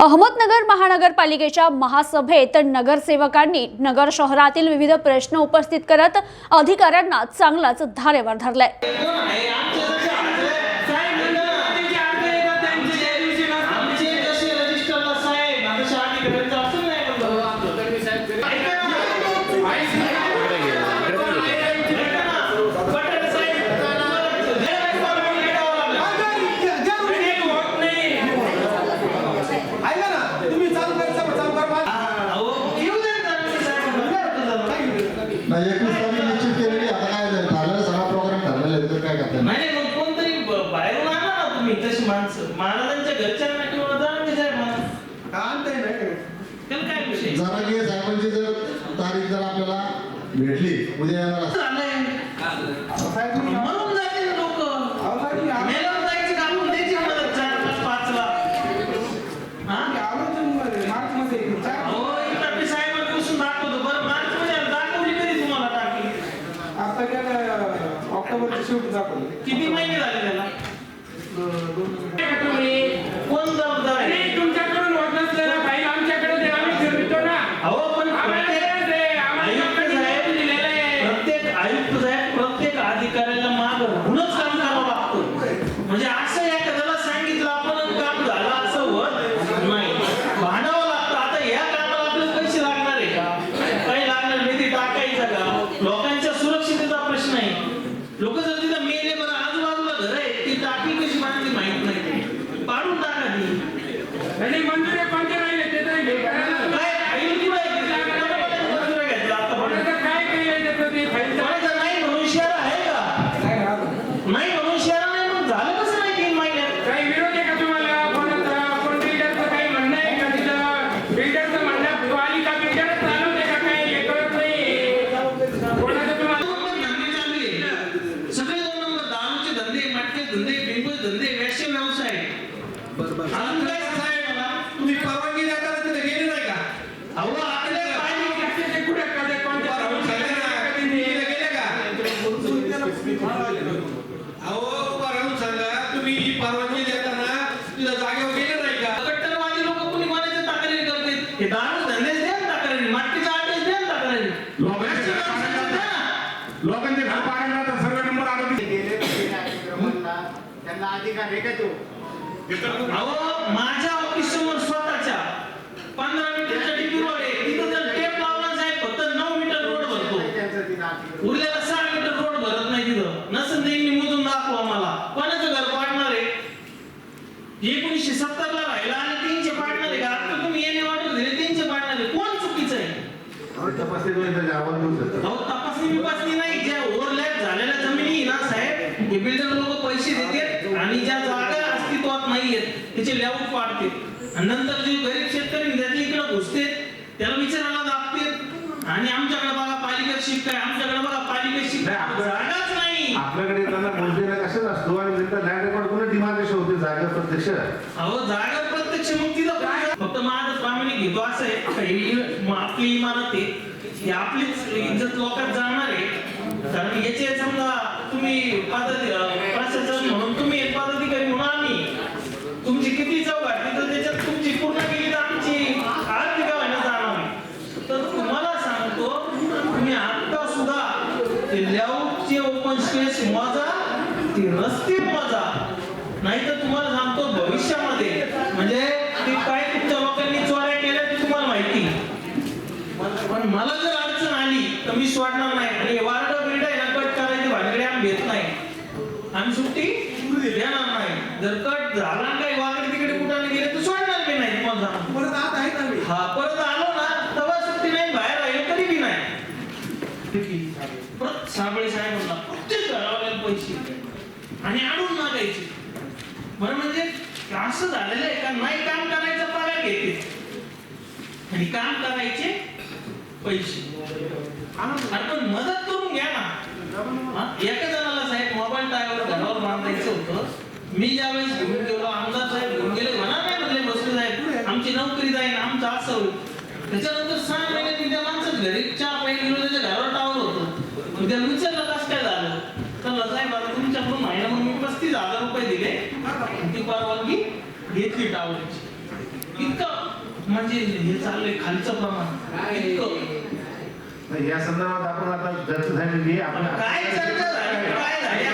अहमदनगर महानगरपालिकेच्या महासभेत नगरसेवकांनी नगर शहरातील विविध प्रश्न उपस्थित करत अधिकाऱ्यांना चांगलाच धारेवर धरलाय. नाही एकवीस तारीख निश्चित केलेली. आता काय झालं? ठरलेलं सगळा प्रोग्राम ठरलेला आहे. तर काय करता नाही नाही, मग कोणतरी ब- बाहेरून आणा ना तुम्ही तशी माणसं. महाराजांच्या घरच्यांना किंवा जाणते साहेब मला का आणताय त्याला काय विषय? जरा साहेबांची जर तारीख जर आपल्याला भेटली उद्या येणार साहेब तुम्ही मरून जाते लोक अहो, साहेब, मी आलो- मेल्यावर जायचं का आपण द्यायची मदत चार पाच पाचला हा मी आलो तुम्ही मार्चमध्ये. चार- अहो इथं आपले साहेब बसून दाखवतो बरं मार्च मध्ये दाखवली कधी तुम्हाला टाकली आता गेल्या ऑक्टोबरच्या शेवटी दाखवलं किती महिने झाले त्याला कोण जबाबदार आहे नाही, तुमच्याकडून होत नसलेला फाईल आमच्याकडे द्या, आम्ही फिरवितो ना. अहो पण आम्हाला प्रत्येक द्या, दे, आम्हाला आयुक्त लोकांनी साहेब दिलेलं आहे. प्रत्येक आयुक्त साहेब प्रत्येक अधिकाऱ्याला माग राहूनच काम करावं लागतं म्हणजे असं एखाद्याला सांगितलं आपण आणि काम झालं असं होत नाही भांडावं लागतं आता या कामाला आपल्याला पैसे लागणार आहे का काही लागणार निधी टाकायचा का लोकांच्या सुरक्षितेचा प्रश्न आहे लोक जर तिथं मेले बरं आजूबाजूला घर आहे ती टाकी कशी बांधली माहीत नाही ती आणि मंजुऱ्या कोणत्या राहिले ते तर करायला काय केलंय त्याचं ते? कोणाचं नाही म्हणून नाही. नाही नाही मग झालं कसं नाही तीन महिन्यात काही विरोध आहे का तुम्हाला? कोणाचं कोण बिल्डरचं काही म्हणणं आहे का तिथं? बिल्डरचं म्हणणं बिल्डरच चालवते का काय? हे कळत नाही. कोणाचं तुम्हाला. सगळे दोन नंबर दारूचे धंदे मटके धंदे बिंबूचे धंदे वेश्य व्यवसाय अजून काय सांगायचं मला तुम्ही परवानगी देताना तिथे गेले नाही का? अहो आपल्या पाहिजे ते कुठे कधी कोणत्या परवानगी गेले का? अहो राहून सांगा तुम्ही ही परवानगी देताना तिथं जागेवर गेले नाही का? कट्टरवादी लोक कुणी कोणाच्या तक्रारी करतात हे दारू धंदे द्या ना तक्रारी मटकीचा आदेश द्या ना तक्रारी लोकांचे. लोकांचे घर पाडायला तर सर्व नंबर की गेले त्यांना अधिकार आहे का तो? अहो माझ्या ऑफिस समोर स्वतःच्या पंधरा मीटरच्या डीपी रोड आहे. तिथं जर टेप लावला साहेब फक्त नऊ मीटर रोड भरतो. उरलेला सहा मीटर रोड भरत नाही तिथं. नसेल त्यांनी मोजून दाखवा मला. कोणाचं घर पाडणार आहे? एकोणीसशे सत्तर ला राहिला आणि तीनशे पाडणार आहे का? आता तुम्ही येणे ऑर्डर दिले तीनशे पाडणार आहे. कोण चुकीचं आहे? तपासणी बिपासणी नाही. ज्या ओव्हरलॅप झालेल्या जमिनी ना साहेब हे बिल्डर लोक पैसे देतात आणि ज्या त्याचे लेआउट पाडते आणि नंतर जे गरीब शेतकरी त्याच्या इकडे घुसते त्याला विचारायला लागते आणि आमच्याकडे बघा पालिकेत शिफ्ट आहे आमच्याकडे बघा पालिकेत शिफ्ट आपलं- जागाच नाही. आपल्याकडे त्यांना मोजलेला कशाच असतो? आणि नंतर लँड रेकॉर्ड पुन्हा डिमार्केशन होते जागा प्रत्यक्ष? अहो जागा प्रत्यक्ष मग तिथं काय फक्त माझं प्रामाणिक घेतो असं आहे. आपली इमारत आहे. ही आपलीच इज्जत लोकात जाणार आहे. कारण याचे समजा तुम्ही पदाधि अं, प्रशासन म्हणून तुम्ही एक पदाधिकारी म्हणून आम्ही तुमची किती चौक घातली तर त्याच्यात तुमची पूर्ण केली तर आमची आर्थिक व्हायला जाणार आहे तर तुम्हाला सांगतो तुम्ही आता लेआउटचे ओपन स्पेस मोजा ते रस्ते मोजा नाही तर तुम्हाला सांगतो भविष्यामध्ये. म्हणजे ते काय तुमच्या लोकांनी चोऱ्या केल्या ते तुम्हाला माहिती. पण मला जर अडचण आली तर मी सोडणार नाही. आणि वारड बिरड आहे ना कट करायची भानगडी आम्ही घेत नाही. आम्ही सुट्टी देणार नाही. जर कट झाला काही वाकडे तिकडे कुठाने गेले तर सोडणार बी नाही तुम्हाला. परत आत आहे ना मी? हा परत आलो ना तेव्हा सुट्टी नाही बाहेर राहिलो तरी बी नाही परत साबळे साहेबांना प्रत्येक घरावाल्याला पैसे. आणि आणून मागायचे. बरं म्हणजे असं झालेलं आहे का? नाही काम करायचं पगार घेते. आणि काम करायचे पैसे. आपण मदत करून घ्या ना. एका जणाला साहेब मोबाईल टायवर घरावर बांधायचं होतं. मी ज्यावेळेस घेऊन गेलो आमदार साहेब घेऊन गेले म्हणा नाही म्हणले बसले साहेब आमची नोकरी जाईल आमचं असं होईल. त्याच्यानंतर सहा महिन्यात त्या माणसं घरी चहा पाहिजे गेलो त्याच्या घरावर टावर होतं मग त्याला विचारलं कसं काय झालं? तर साहेब आता तुमच्याकडून महिना मग मी पस्तीस हजार रुपये दिले. ती परवानगी घेतली टावरची. इतका म्हणजे हे चाललंय खालचं प्रमाण. इतकं. या संदर्भात आपण आता चर्चा झालेली आपण काय चर्चा झाली? काय झाली.